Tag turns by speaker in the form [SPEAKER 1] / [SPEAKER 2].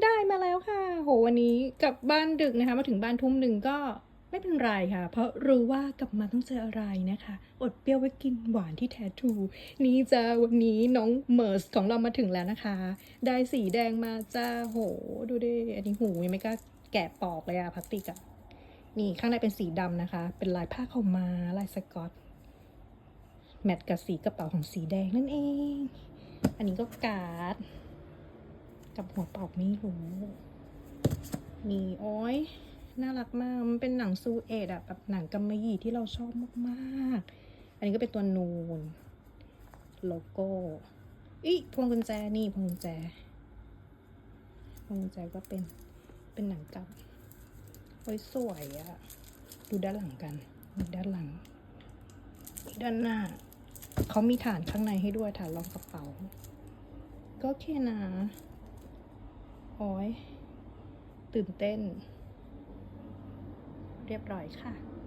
[SPEAKER 1] ได้มาแล้วค่ะ โหวันนี้กลับบ้านดึกนะคะ มาถึงบ้านทุ่มหนึ่งก็ไม่เป็นไรค่ะ เพราะรู้ว่ากลับมาต้องเจออะไรนะคะ อดเปรี้ยวไว้กินหวานที่แท้ทู นี่จ้าวันนี้น้องเมอร์สของเรามาถึงแล้วนะคะ ได้สีแดงมาจ้าโห ดูดิ อันนี้หูยังไม่กล้าแกะปอกเลยอะพลาสติกอะนี่ข้างในเป็นสีดำนะคะ เป็นลายผ้าเข้ามาลายสกอต แมทกับสีกระเป๋าของสีแดงนั่นเอง อันนี้ก็การ์ด กับหัวเป่าไม่รู้ นี่โอ้ยน่ารักมาก มันเป็นหนังซูเอตอะแบบหนังกำมะหยี่ที่เราชอบมากๆ อันนี้ก็เป็นตัวนูน โลโก้อีพวงกุญแจนี่พวงกุญแจ พวงกุญแจก็เป็น เป็นหนังกับโอ้ยสวยอะดูด้านหลังกันด้านหลังด้านหน้า เขามีฐานข้างในให้ด้วยฐานรองกระเป๋า ก็โอเคนะ โอ้ยตื่นเต้น เรียบร้อยค่ะ